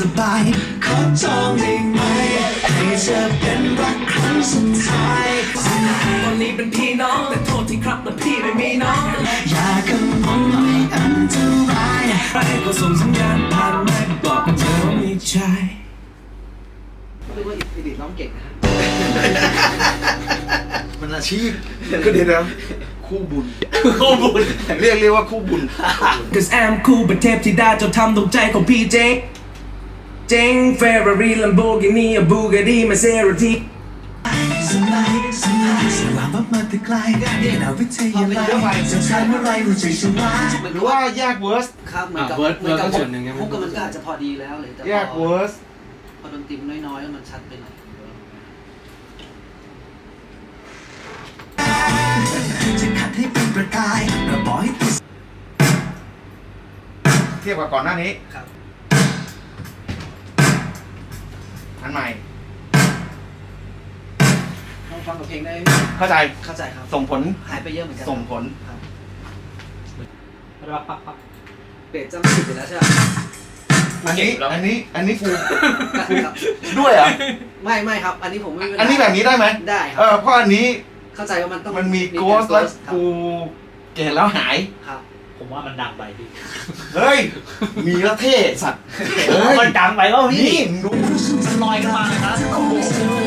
สบาย ขอจองได้ไหม ให้เธอเป็นรักครั้งสุดท้ายวันนี้เป็นพี่น้อง แต่โทษที่ครับมันพี่ไม่มีน้อง อย่ากังวลไม่อันตรายไปก็ส่งสัญญาณผ่านมาบอกกับเธอว่าไม่ใช่เรียกว่าอิดิทน้องเก่งนะฮะมันอาชีพก็เดี๋ยวนะคู่บุญ คู่บุญ เรียกเรียกว่าคู่บุญ Cause I'm cool เป็นเทพที่ได้จนทำดวงใจของพี่เจ๊ง เจ๊ง Ferrari Lamborghini อะ Bugatti Maserati สบายสบายสบายมากมาแต่ไกลเรียนเอาวิทยาลัยจะทำอะไรหัวใจฉันว่าหรือว่าแยกเวิร์สครับเหมือนกับอะเวิร์ดเหมือนกับเวิร์ดก็ส่วนหนึ่งใช่ไหมพวกกับมันก็อาจจะพอดีแล้วเลยแต่แยกพอเวิร์สพอดนตรีมันน้อยๆแล้วมันชัดไปหน่อยจะขัดให้เป็นประกายกระบอกให้ติดเทียบกับก่อนหน้านี้ครับ อันใหม่ลองฟังกับเพลงได้ เข้าใจ เข้าใจครับ ส่งผล หายไปเยอะเหมือนกันส่งผล ครับเบสจำสิบไปแล้วใช่ไหมอันนี้ อันนี้ อันนี้ฟูครับ ด้วยเหรอ ไม่ไม่ครับ อันนี้ผมไม่มีปัญหาอันนี้แบบนี้ได้ไหมได้คเอรัอเพราะอันนี้เข้าใจว่ามันต้องมันมีโกสการแล้วครับกูเกตแล้วหาย ครับ ผมว่ามันดังไปพี่เฮ้ย มีแล้วเท่สัตว์เฮ้ยมันดังไปก็พี่นี่มึงดูมันลอยกันมาเลยครับ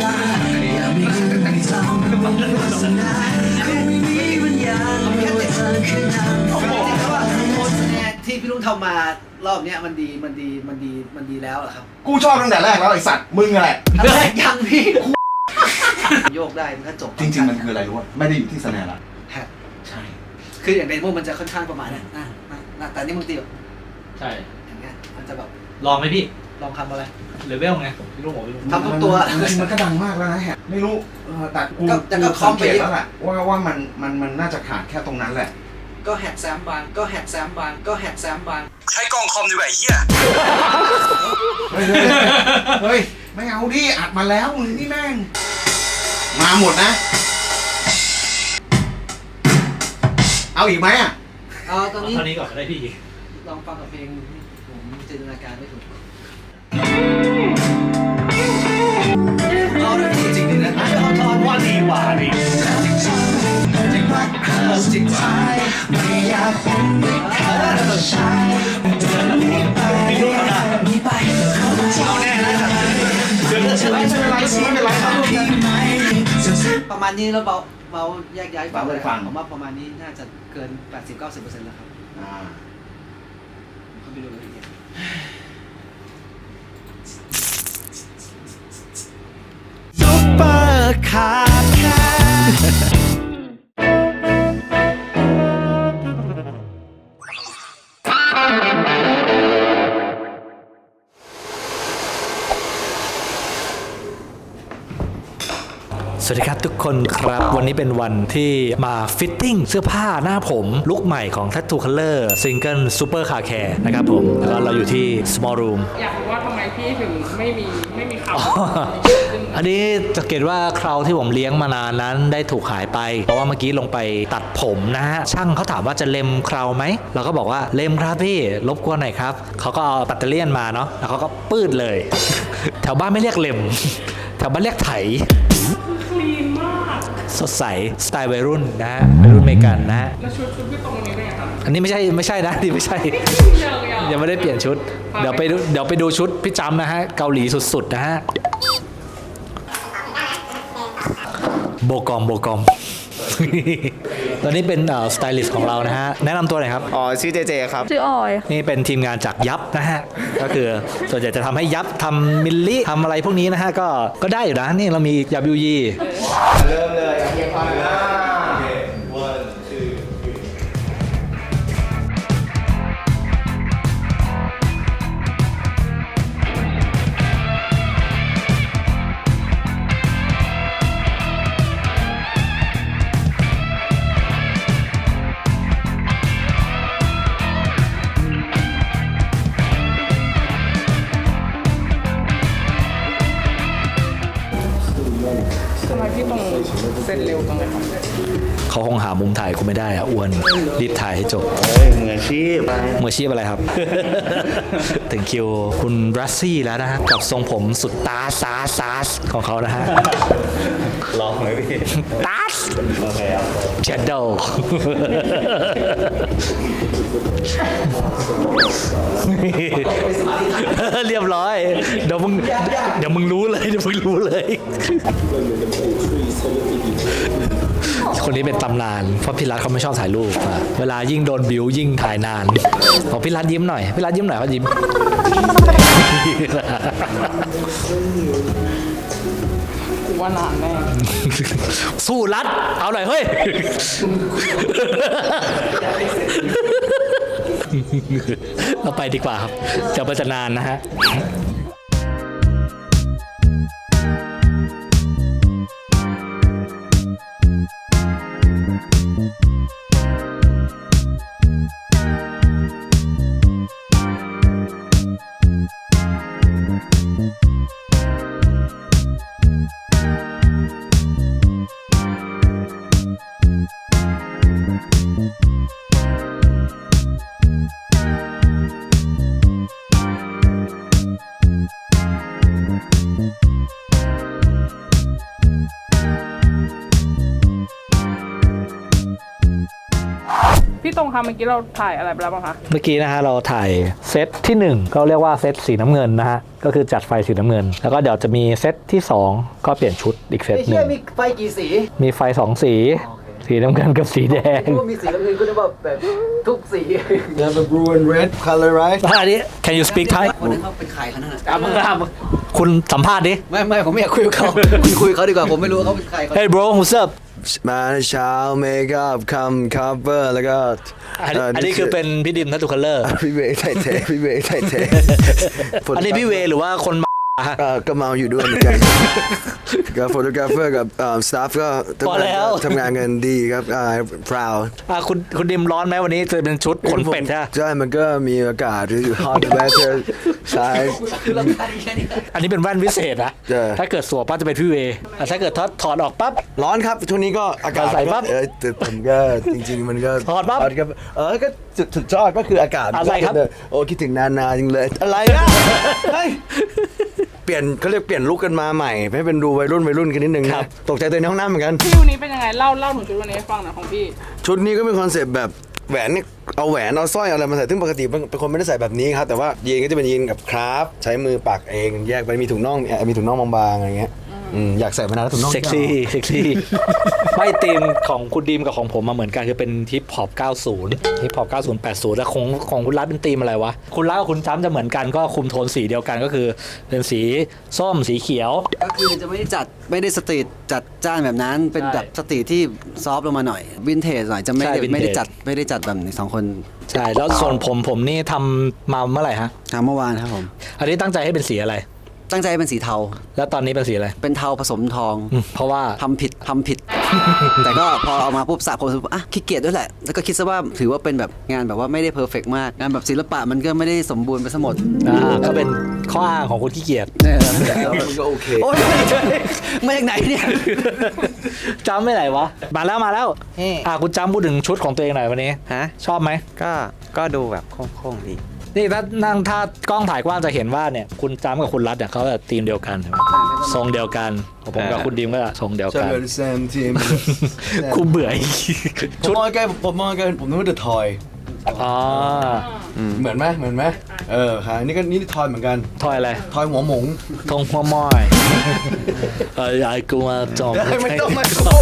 อย่ามีเรื่องที่ทำให้มันวาสนาคงไม่มีวิญญาณว่าเธอคือนางผมบอกแล้วว่าโค้ดคะแนนที่พี่ลุงทำมารอบเนี้ยมันดีมันดีมันดีมันดีแล้วอะครับ กูชอบตั้งแต่แรกแล้วไอ้สัตว์มึงอะไรอะไรยังพี่โยกได้มันก็จบจริงๆมันคืออะไรรู้ป่ะไม่ได้อยู่ที่สแนร์ละแฮะใช่ คืออย่างเดโมมันจะค่อนข้างประมาณเนี้ยอะอะอะแต่นี่มึงตีแบบใช่ อย่างเงี้ยมันจะแบบลองไหมพี่ ลองทำอะไรเลเวลไงพี่ลูกบอกพี่ลูกทำทุกตัวจริงๆมันก็ดังมากแล้วนะแฮะไม่รู้เออแต่กูก็แต่ก็กูคอมสังไปเกตเยอะ แล้วแหละว่าว่ามันมันมันน่าจะขาดแค่ตรงนั้นแหละ ก็แฮกแซมบางก็แฮกแซมบางก็แฮกแซมบางใช้กล้องคอมดีกว่าเฮียเฮ้ยเฮ้ยเฮ้ยไม่เอาดิอัดมาแล้วมึงนี่แม่งมาหมดนะ เอาอีกไหมอะเอาตอนนี้เท่านี้ก่อนก็ได้พี่ลองฟังกับเพลงผมจินตนาการไม่ถูกเอาด้วยจริงๆเลยนะเอาทอนว่าดีกว่าดิรักครั้งสุดท้ายไม่อยากเป็นได้แค่ชายเดินหนีไปหนีไปขอจองได้ไหมเธอจะไม่เป็นไรสิไม่เป็นไรครับพี่ไหมจะประมาณนี้แล้วเบา เบาแยกย้ายเบาเลยฟัง ผมว่าประมาณนี้น่าจะเกิน 80-90%แล้วครับ อ่า สวัสดีครับทุกคนครับวันนี้เป็นวันที่มาฟิตติ้งเสื้อผ้าหน้าผมลุคใหม่ของ Tattoo Color Single Super Car Care นะครับผม แล้วก็เราอยู่ที่ Small Room อยากรู้ว่าทำไมพี่ถึงไม่มีไม่มีเขาอ๋ออันนี้สังเกตว่าคราวที่ผมเลี้ยงมานานนั้นได้ถูกหายไป เพราะว่าเมื่อกี้ลงไปตัดผมนะฮะช่างเขาถามว่าจะเล็มคราวไหมเราก็บอกว่าเล็มครับพี่รบกวนหน่อยครับเขาก็เอาปัตเตอร์เลียนมาเนาะแล้วเขาก็ปืดเลย แถวบ้านไม่เรียกเล็มแถวบ้านเรียกไถคลีนมาก สดใสสไตล์วัยรุ่นนะฮะวัยรุ่นอเมริกันนะฮะแล้วชุดชุดพี่ตรงนี้เป็นไงครับอันนี้ไม่ใช่ไม่ใช่นะนี่ไม่ใช่ยังยังยังไม่ได้เปลี่ยนชุด เดี๋ยวไปดูเดี๋ยวไปดูชุดพี่จำนะฮะ เกาหลีสุดๆนะฮะ โบกอมโบกอม ตอนนี้เป็นสไตลิสต์ของเรานะฮะ แนะนำตัวหน่อยครับ อ๋อ ชื่อเจเจครับ ชื่อออยนี่เป็นทีมงานจากยับนะฮะ ก็คือส่วนใหญ่จะทำให้ยับทำมิลลิทำอะไรพวกนี้นะฮะ ก็ก็ได้อยู่นะนี่เรามียับยูยีเริ่มเลยเพียงพอนะ ทำไมพี่ต้องเซ็นเร็วจังเลยครับเขาคงหามุมถ่ายกูไม่ได้อะอ้วนรีบถ่ายให้จบเฮ้ยมืออาชีพมืออาชีพอะไรครับ ถึงคิวคุณรัสซี่แล้วนะฮะกับทรงผมสุดตาซาซาสของเขานะฮะลองไหมพี่ตาสโอเคครับเชดโด เรียบร้อย เดี๋ยวมึงเดี๋ยวมึงรู้เลยเดี๋ยวมึงรู้เลย คนนี้เป็นตำนาน เพราะพี่รัฐเขาไม่ชอบถ่ายรูปอะเวลายิ่งโดนบิวยิ่งถ่ายนานบอกพี่รัฐยิ้มหน่อยพี่รัฐยิ้มหน่อยเขายิ้มกูว่านานแน่สู้รัด เอาหน่อยเฮ้ย เราไปดีกว่าครับเดี๋ยวมันจะนานนะฮะ พี่ตรงคะเมื่อกี้เราถ่ายอะไรไปแล้วบ้างคะเมื่อกี้นะฮะเราถ่ายเซตที่ 1 ก็เรียกว่าเซตสีน้ำเงินนะฮะก็คือจัดไฟสีน้ำเงิน แล้วก็เดี๋ยวจะมีเซตที่ 2 ก็เปลี่ยนชุดอีกเซตไอ้หเชี่นึ่ยงมีไฟกี่สีมีไฟ 2 สี สีน้ำเงินกับสีแดงคิดว่ามีสีน้ำเงินก็นึกว่าแบบทุกสี You have a blue and red color right อันนี้ Can you speak Thai วันนั้นเขาเป็นใครคะนั่นน่ะอะมึงอะมึงคุณสัมภาษณ์ดิ ไม่ไม่ผมไม่อยากคุยกับเขา คุณคุยกับเขาดีกว่าผมไม่รู้ว่าเขาเป็นใครเขา Hey bro what's up มาเช้าเมคอัพคัมคัฟเวอร์แล้วก็อันนี้อันนี้คือเป็นพี่ดิมทัตตุคัลเลอร์พี่เวย์ไทยเทพี่เวย์ไทยเทอันนี้พี่เวหรือว่าคนมาเอ่อก็เมาอยู่ด้วยเหมือนกัน กับโฟโตกราฟเฟอร์กับสตาฟก็พอแล้ว ทำงานกันดีครับอ่า proud อะคุณคุณดิมร้อนไหมวันนี้จะเป็นชุดขนเป็ดใช่ไหมใช่ มันก็มีอากาศอยู่ hot weather ใช่คือเราการแค่นี้อันนี้เป็นแว่นวิเศษนะ ใช่ ถ้าเกิดสวมปั๊บจะเป็นพี่เวอะถ้าเกิดถอดถอดออกปั๊บ ร้อนครับช่วงนี้ก็อากาศใส่ปั๊บเออแต่ผมก็จริง ๆ มันก็ถอดปั๊บครับเออก็สุดสุดยอดก็คืออากาศอะไรครับ โอ้คิดถึงนานาจริงเลย อะไรนะเฮ้ยเปลี่ยนเขาเรียกเปลี่ยนลุกกันมาใหม่ ให้เป็นดูวัยรุ่นวัยรุ่นกันนิดนึงนะตกใจตัวเองในห้องน้ำเหมือนกัน พี่วันนี้เป็นยังไงเล่าเล่าถึงชุดวันนี้ให้ฟังหน่อยของพี่ ชุดนี้ก็เป็นคอนเซปต์แบบแหวนเนี่ยเอาแหวนเอาสร้อยเอาอะไรมาใส่ซึ่งปกติเป็นเป็นคนไม่ได้ใส่แบบนี้ครับแต่ว่ายีนก็จะเป็นยีนกับคราฟใช้มือปักเอง แยกไปมีถุงน่องมีมีถุงน่องบางๆอะไรเงี้ย อืมอยากใส่มานานแล้วถุงน่องเซ็กซี่ เซ็กซี่ ไม่ธีมของคุณดีมกับของผมมาเหมือนกันคือเป็นฮิปฮอป 90 ฮิปฮอป 90 80 แล้วของของคุณรัฐเป็นธีมอะไรวะ คุณรัฐกับคุณจ้ำจะเหมือนกันก็คุมโทนสีเดียวกันก็คือ เป็นสีส้มสีเขียว ก็คือจะไม่ได้จัดไม่ได้สตรีทจัดจ้านแบบนั้นเป็นใช่แบบสตรีทที่ซอฟต์ลงมาหน่อยวินเทจหน่อยจะไม่ใช่ได้ vintage ไม่ได้จัดไม่ได้จัดแบบนี้สองคนใช่ แล้วส่วนผมผมนี่ทำมาเมื่อไหร่ฮะทำเมื่อวานครับผม อันนี้ตั้งใจให้เป็นสีอะไร ตั้งใจให้เป็นสีเทา แล้วตอนนี้เป็นสีอะไร เป็นเทาผสมทองอืมเพราะว่า ทำผิดทำผิด แต่ก็พอเอามาปุ๊บสระผมรู้สึกว่าอะขี้เกียจด้วยแหละ แล้วก็คิดซะว่าถือว่าเป็นแบบงานแบบว่าไม่ได้เพอร์เฟกมาก งานแบบศิลปะมันก็ไม่ได้สมบูรณ์ไปซะหมดอ่าก็เป็นข้ออ้างของคนขี้เกียจเนี่ยมันก็โอเค โอ๊ยมาจากไหนเนี่ย จำไม่ไหนวะ มาแล้วมาแล้วอ่าคุณจำพูดถึงชุดของตัวเองหน่อยวันนี้ ฮะ ชอบไหมก็ก็ดูแบบโค้งๆดี นี่ถ้านั่งถ้ากล้องถ่ายกว้างจะเห็นว่าเนี่ยคุณจำกับคุณรัฐเนี่ยเขาแบบทีมเดียวกันใช่ไหมทรงเดียวกันของผมกับอ่าคุณดิมก็ทรงเดียวใช่กันเป็น same team คุณเบื่ออีกผมชุดมองใกล้ผมมองใกล้ผมนึกว่า The Toy อ๋อ เหมือนไหมเหมือนไหมเออครับนี่ก็นี่ทอยเหมือนกันทอยอะไรทอยหัวหมงทงหัวม้อยเออไอ้กูมาจอมไม่ต้องไม่ต้อง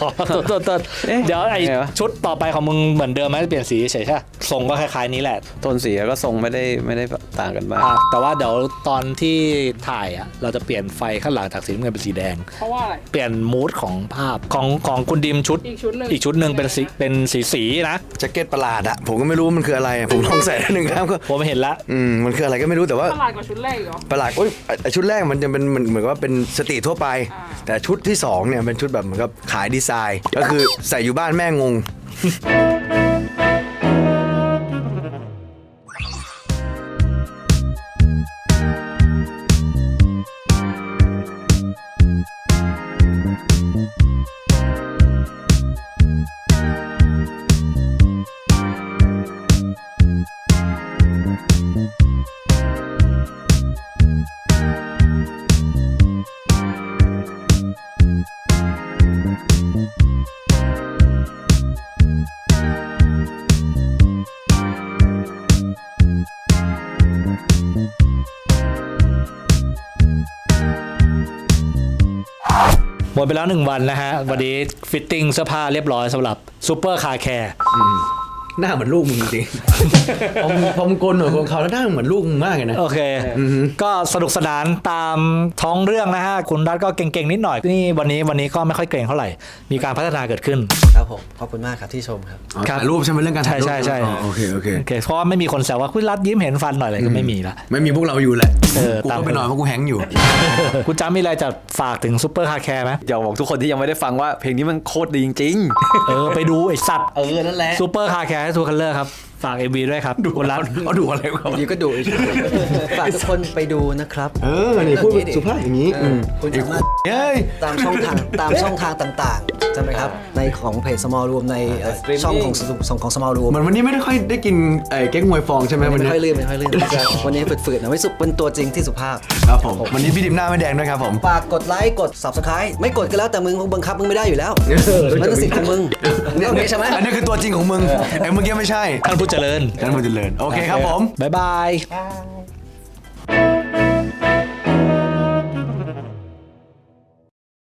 ขอโทษโทษโทษเอ๊ะเดี๋ยวไอ้ไงวะชุดต่อไปของมึงเหมือนเดิมไหมเปลี่ยนสีเฉยๆใช่ปะทรงก็คล้ายๆนี้แหละ โทนสีก็ทรงไม่ได้ไม่ได้ต่างกันมากอะแต่ว่าเดี๋ยวตอนที่ถ่ายอะเราจะเปลี่ยนไฟข้างหลังจากสีน้ำเงินเป็นสีแดง เพราะว่าอะไร เปลี่ยนมูดของภาพของของคุณดิมชุดอีกชุดหนึ่ง อีกชุดหนึ่งเป็นสีเป็นสีสีๆนะแจ็คเก็ตประหลาดอะผมก็ไม่รู้ว่ามันคืออะไรอะผมลองใส่ได้หนึ่งครับก็ผมเห็นละ อืมมันคืออะไรก็ไม่รู้แต่ว่าตลาดกว่าชุดแรกอีกเหรอ ประหลาดโอ้ยไอ้ชุดแรกมันจะเป็นเหมือนเหมือนกับว่าเป็นสตรีททั่วไป อ่า แต่ชุดที่สองเนี่ยเป็นชุดแบบเหมือนกับขายดีไซน์ ก็คือใส่อยู่บ้านแม่งง หมดไปแล้ว 1 วันนะฮะวันนี้ฟิตติ้งเสื้อผ้าเรียบร้อยสำหรับซูเปอร์คาร์แคร์ หน้าเหมือนลูกมึงจริงๆพอมึงพอมึงโกนหนวดโกนเขาแล้วหน้าเหมือนลูกมึงมากเลยนะ โอเค ก็สนุกสนานตามท้องเรื่องนะฮะ คุณรัฐก็เก่งๆ นิดหน่อย นี่วันนี้วันนี้ก็ไม่ค่อยเก่งเท่าไหร่ มีการพัฒนาเกิดขึ้น ครับผม ขอบคุณมากครับที่ชมครับอ๋อถ่ายรูปใช่ไหมเรื่องการถ่ายรูปใช่ใช่ใช่อ๋อโอเคโอเคโอเคเพราะว่าไม่มีคนแซวว่าคุณรัฐยิ้มเห็นฟันหน่อยเลยก็ไม่มีละไม่มีพวกเราอยู่แหละเออกูตามก็ไปนอนเพราะกูแฮงก์อยู่คุณจ้ามีอะไรจะฝากถึงซูเปอร์คาร์แคร์ไหมอยากบอกทุกคนที่ยังไม่ได้ฟังว่าเพลงนี้มันโคตรดีจริงเออไปดูไอ้สัตว์ๆเออนั่นแหละซูเปอร์คาร์แคร์แพ้ทูคัลเลอร์ครับ ฝาก MV ด้วยครับดูคุณรัฐเอาดูอะไรเขาอยู่ก็ดูอีกฝากทุกคนไปดูนะครับ เออนี่พูดสุภาพอย่างนี้เออคุณสามารถเฮ้ยตามช่องทางตามช่องทางต่างๆใช่ไหมครับ ในของเพจ small room ในเอ่อ Streaming ช่องของของของ small room เหมือนวันนี้ไม่ได้ค่อยได้กินไอ้เก๊กมวยฟองใช่ไหมวันไม่นี้ค่อยลื่นไม่ค่อยลื่นวันนี้ฝืดๆนะไม่สุเป็นตัวจริงที่สุภาพครับผมวันนี้พี่ดิมหน้าไม่แดงด้วยครับผมฝากกดไลค์กด subscribe ไม่กดก็แล้วแต่มึงบังคับมึงไม่ได้อยู่แล้วมันก็สิทธิ์ของมึงเรื่องนี้ใช่ไหมอันนี้คือตัวจริงของมึงไอ้เมื่อกี้ไม่ใช่ท่านผู้เจริญท่านผู้เจริญ โอเคครับผม บ๊ายบาย Bye.